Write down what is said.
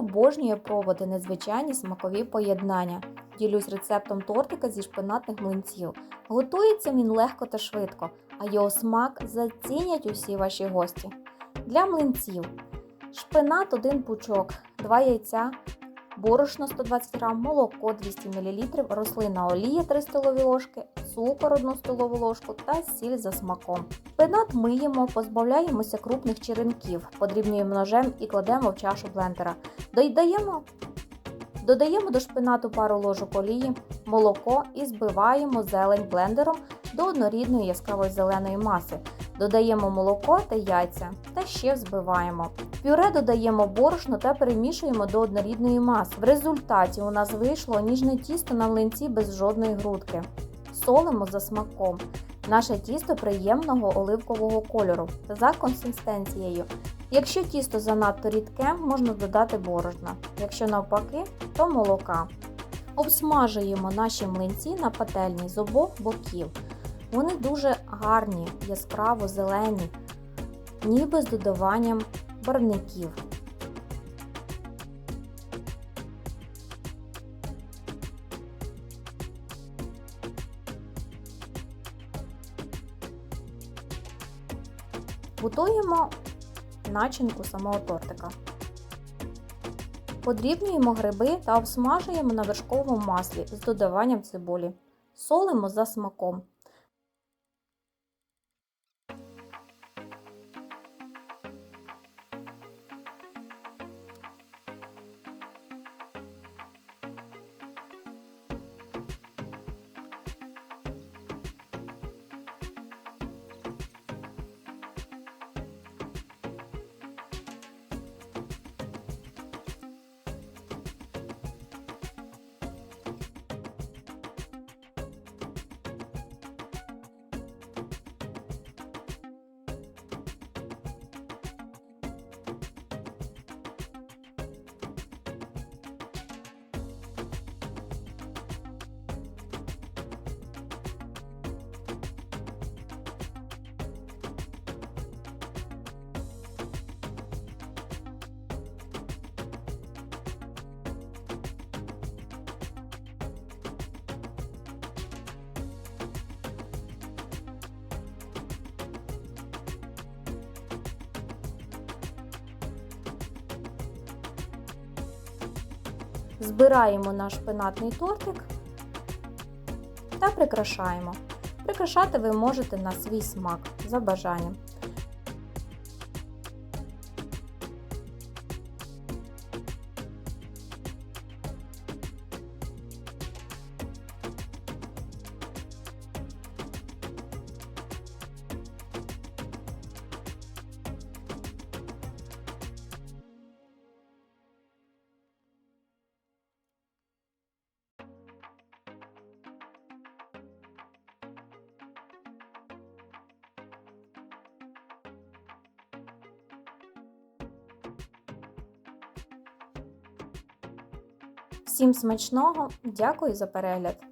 обожнює пробувати незвичайні смакові поєднання. Ділюсь рецептом тортика зі шпинатних млинців. Готується він легко та швидко, а його смак зацінять усі ваші гості. Для млинців шпинат 1 пучок, 2 яйця, борошно 120 г, молоко 200 мл, рослинна олія 3 столові ложки, цукор 1 столову ложку та сіль за смаком. Шпинат миємо, позбавляємося крупних черенків, подрібнюємо ножем і кладемо в чашу блендера. Додаємо, додаємо до шпинату пару ложок олії, молоко і збиваємо зелень блендером до однорідної яскравої зеленої маси. Додаємо молоко та яйця та ще взбиваємо. Пюре додаємо борошно та перемішуємо до однорідної маси. В результаті у нас вийшло ніжне тісто на млинці без жодної грудки. Солимо за смаком. Наше тісто приємного оливкового кольору за консистенцією. Якщо тісто занадто рідке, можна додати борошна. Якщо навпаки, то молока. Обсмажуємо наші млинці на пательні з обох боків. Вони дуже гарні, яскраво зелені, ніби з додаванням барвників. Готуємо начинку самого тортика. Подрібнюємо гриби та обсмажуємо на вершковому маслі з додаванням цибулі. Солимо за смаком. Збираємо наш пенатний тортик та прикрашаємо. Прикрашати ви можете на свій смак за бажанням. Всім смачного! Дякую за перегляд!